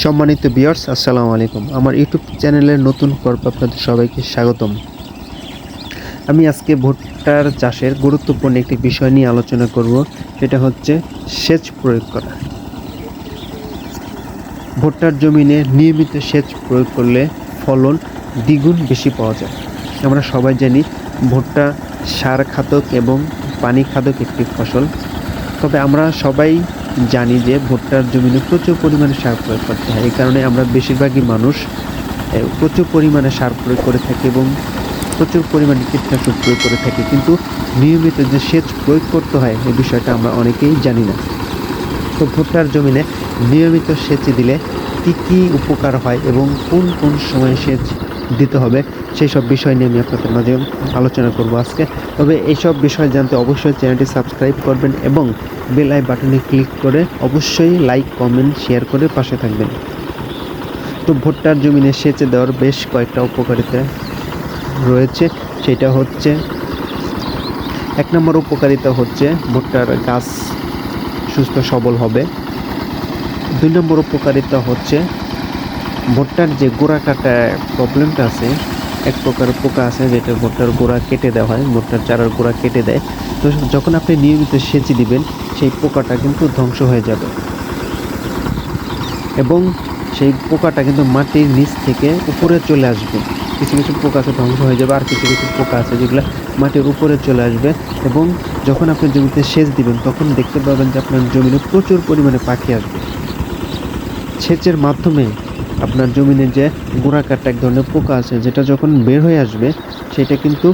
সম্মানিত বিয়ার্স আসসালামু আলাইকুম। আমার ইউটিউব চ্যানেলের নতুন পর্ব আপনাদের সবাইকে স্বাগতম। আমি আজকে ভুট্টার চাষের গুরুত্বপূর্ণ একটি বিষয় নিয়ে আলোচনা করব, সেটা হচ্ছে সেচ প্রয়োগ করা। ভুট্টার জমিনে নিয়মিত সেচ প্রয়োগ করলে ফলন দ্বিগুণ বেশি পাওয়া যায়। আমরা সবাই জানি ভুট্টা সার খাদক এবং পানি খাদক একটি ফসল। তবে আমরা সবাই জানি যে ভুট্টার জমিনে প্রচুর পরিমাণে সার প্রয়োগ করতে হয়। এই কারণে আমরা বেশিরভাগই মানুষ প্রচুর পরিমাণে সার প্রয়োগ করে থাকি এবং প্রচুর পরিমাণে কীটনাশক প্রয়োগ করে থাকি। কিন্তু নিয়মিত যে সেচ প্রয়োগ করতে হয়, এই বিষয়টা আমরা অনেকেই জানি না। তো ভুট্টার জমিনে নিয়মিত সেচ দিলে কী কী উপকার হয় এবং কোন কোন সময় সেচ দিতে হবে। সেই সব বিষয় নিয়ে আমি আপনাদের মাঝে আলোচনা করব আজকে। তবে এইসব বিষয় জানতে অবশ্যই চ্যানেলটি সাবস্ক্রাইব করবেন এবং বেল আই বাটনে ক্লিক করে অবশ্যই লাইক, কমেন্ট, শেয়ার করে পাশে থাকবেন। তো ভুট্টার জমিনে সেচে দেওয়ার বেশ কয়েকটা উপকারিতা রয়েছে। সেটা হচ্ছে, এক নম্বর উপকারিতা হচ্ছে ভুট্টার গাছ সুস্থ সবল হবে। দুই নম্বর উপকারিতা হচ্ছে ভুট্টার যে গোড়া কাটা প্রবলেমটা আছে, এক প্রকার পোকা আছে যেটা ভুট্টার গোড়া কেটে দেওয়া হয়, ভুট্টার চারার গোড়া কেটে দেয়। তো যখন আপনি নিয়মিত সেচে দিবেন, সেই পোকাটা কিন্তু ধ্বংস হয়ে যাবে। এবং সেই পোকাটা কিন্তু মাটির নিচ থেকে উপরে চলে আসবে। কিছু কিছু পোকা আছে ধ্বংস হয়ে যাবে, আর কিছু কিছু পোকা আছে যেগুলো মাটির উপরে চলে আসবে। এবং যখন আপনি জমিতে সেচ দিবেন, তখন দেখতে পাবেন যে আপনার জমিনে প্রচুর পরিমাণে পাখি আসবে। সেচের মাধ্যমে আপনার জমিনে যে গোড়া কাটা এক ধরনের পোকা আছে, যেটা যখন বের হয়ে আসবে, সেটা কিন্তু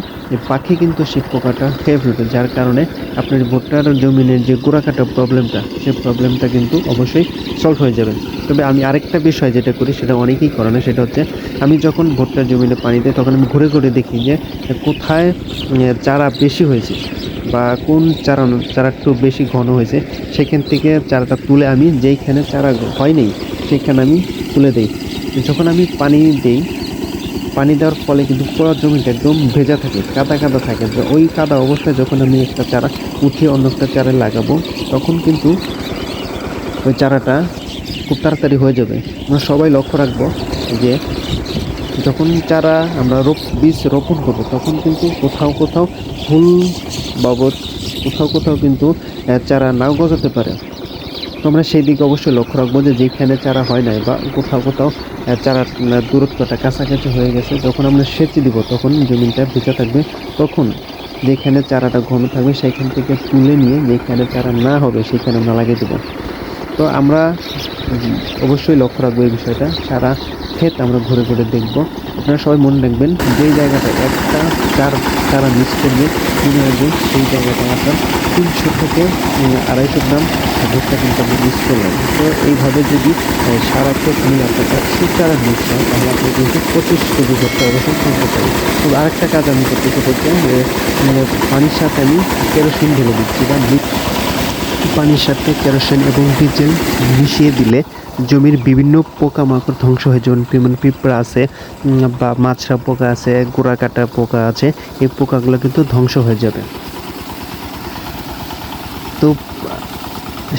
পাখি কিন্তু সেই পোকাটা খেয়ে ফেলবে, যার কারণে আপনার ভুট্টার জমিনের যে গোড়া কাটা প্রবলেমটা, সেই প্রবলেমটা কিন্তু অবশ্যই সলভ হয়ে যাবে। তবে আমি আরেকটা বিষয় যেটা করি, সেটা অনেকেই করে না, সেটা হচ্ছে আমি যখন ভুট্টার জমিনে পানি দিই, তখন আমি ঘুরে ঘুরে দেখি যে কোথায় চারা বেশি হয়েছে বা কোন চারা চারা একটু বেশি ঘন হয়েছে, সেখান থেকে চারাটা তুলে আমি যেইখানে চারা হয়নি সেখানে আমি তুলে দিই। যখন আমি পানি দিই, পানি দেওয়ার ফলে কিন্তু পুরো জমিটা একদম ভেজা থাকে, কাদা কাদা থাকে। তো ওই কাদা অবস্থায় যখন আমি একটা চারা উঠিয়ে অন্য একটা চারা লাগাবো, তখন কিন্তু ওই চারাটা খুব তাড়াতাড়ি হয়ে যাবে। আমরা সবাই লক্ষ্য রাখব যে যখন চারা আমরা রোপ, বীজ রোপণ করব, তখন কিন্তু কোথাও কোথাও ফুল বাবদ, কোথাও কোথাও কিন্তু চারা নাও গজাতে পারে। তো আমরা সেই দিকে অবশ্যই লক্ষ্য রাখব যে যেখানে চারা হয় নাই বা কোথাও কোথাও চারার চারা দূরত্বটা কাছাকাছি হয়ে গেছে, যখন আমরা সেচে দিব, তখন জমিনটা ভেজা থাকবে, তখন যেখানে চারাটা ঘন থাকবে, সেখান থেকে তুলে নিয়ে যেখানে চারা না হবে, সেখানে আমরা লাগিয়ে দেবো। তো আমরা অবশ্যই লক্ষ্য রাখব এই বিষয়টা সারা ক্ষেত আমরা ঘুরে ঘুরে দেখব। আপনারা সবাই মনে রাখবেন যেই জায়গাটা একটা চার চারা মিস করবে মনে রাখবেন সেই জায়গাটা আপনার তিনশো থেকে আড়াইশো গ্রাম ভুট্টা কিন্তু আপনি মিস করলেন তো এইভাবে যদি সারা ক্ষেত নিয়ে আপনার একশো চারা মিস হয় তাহলে আপনি কিন্তু পঁচিশ কেজি ভুট্টা অবশ্যই তুলতে পারেন তো আরেকটা কাজ আমি করতে যে, মানে পানির সাথে আমি কেরোসিন ঢেলে দিচ্ছি বা পানির সাথে কেরোসিন এবং ডিজেল মিশিয়ে দিলে জমির বিভিন্ন পোকামাকড় ধ্বংস হয়ে যেমন যেমন পিঁপড়া আছে বা মাছরা পোকা আছে গোড়া কাটা পোকা আছে, এই পোকাগুলো কিন্তু ধ্বংস হয়ে যাবে। তো,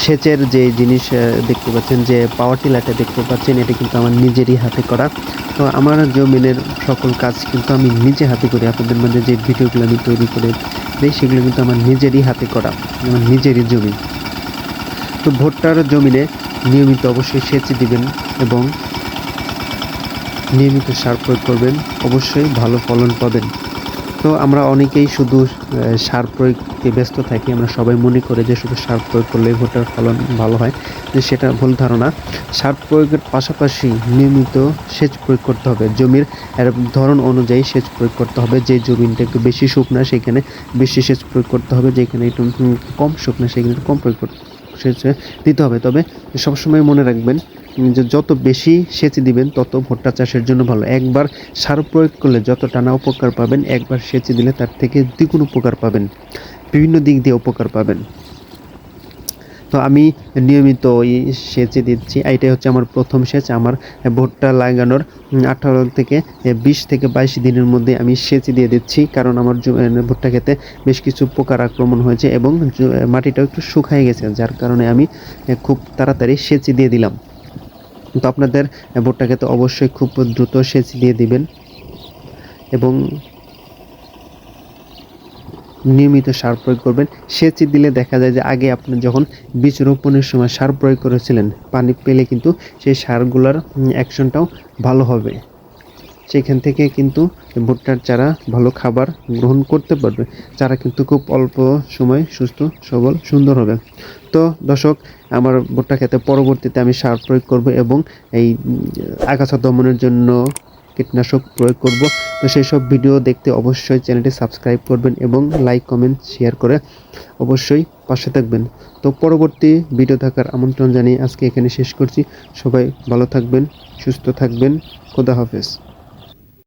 সেচের যে জিনিস দেখতে পাচ্ছেন, যে পাওয়ার টিলারটা দেখতে পাচ্ছেন, এটা কিন্তু আমার নিজেরই হাতে করা। তো আমার জমিনের সকল কাজ কিন্তু আমি নিজে হাতে করি। আপনাদের মধ্যে যে ভিডিওগুলো আমি তৈরি করে দিই সেগুলো কিন্তু আমার নিজেরই হাতে করা, আমার নিজেরই জমি। তো ভুট্টার জমিনে নিয়মিত অবশ্যই সেচ দিবেন এবং নিয়মিত সার প্রয়োগ করবেন, অবশ্যই ভালো ফলন পাবেন। তো আমরা অনেকেই শুধু সার প্রয়োগে ব্যস্ত থাকি। আমরা সবাই মনে করে যে শুধু সার প্রয়োগ করলে ভুট্টার ফলন ভালো হয়। যে সেটা ভুল ধারণা। সার প্রয়োগের পাশাপাশি নিয়মিত সেচ প্রয়োগ করতে হবে। জমির ধরন অনুযায়ী সেচ প্রয়োগ করতে হবে। যে জমিটা একটু বেশি শুকনা, সেখানে বেশি সেচ প্রয়োগ করতে হবে। যেখানে একটু কম শুকনা, সেখানে কম প্রয়োগ করতে সেচ দিতে হবে। তবে সবসময় মনে রাখবেন যে যত বেশি সেচ দিবেন, তত ভুট্টা চাষের জন্য ভালো। একবার সার প্রয়োগ করলে যত টানা উপকার পাবেন, একবার সেচে দিলে তার থেকে দ্বিগুণ উপকার পাবেন। বিভিন্ন দিক দিয়ে উপকার পাবেন। তো আমি নিয়মিত ওই সেচে দিচ্ছি। এটাই হচ্ছে আমার প্রথম সেচ। আমার ভুট্টা লাগানোর আঠারো থেকে বিশ থেকে বাইশ দিনের মধ্যে আমি সেচে দিয়ে দিচ্ছি। কারণ আমার ভুট্টা খেতে বেশ কিছু পোকার আক্রমণ হয়েছে এবং মাটিটাও একটু শুকায় গেছে, যার কারণে আমি খুব তাড়াতাড়ি সেচে দিয়ে দিলাম। তো আপনাদের ভুট্টাকে তো অবশ্যই খুব দ্রুত সেচ দিয়ে দিবেন এবং নিয়মিত সার প্রয়োগ করবেন। সেচ দিলে দেখা যায় যে আগে আপনি যখন বীজ রোপণের সময় সার প্রয়োগ করেছিলেন, পানি পেলে কিন্তু সেই সারগুলোর অ্যাকশনটাও ভালো হবে। সেখান থেকে কিন্তু ভুট্টার চারা ভালো খাবার গ্রহণ করতে পারবে। চারা কিন্তু খুব অল্প সময় সুস্থ, সবল, সুন্দর হবে। তো দর্শক, আমার ভুট্টা খেতে পরবর্তীতে আমি সার প্রয়োগ করব এবং এই আগাছা দমনের জন্য কীটনাশক প্রয়োগ করব। তো সেই সব ভিডিও দেখতে অবশ্যই চ্যানেলটি সাবস্ক্রাইব করবেন এবং লাইক, কমেন্ট, শেয়ার করে অবশ্যই পাশে থাকবেন। তো পরবর্তী ভিডিও থাকার আমন্ত্রণ জানিয়ে আজকে এখানে শেষ করছি। সবাই ভালো থাকবেন, সুস্থ থাকবেন। খোদা হাফেজ।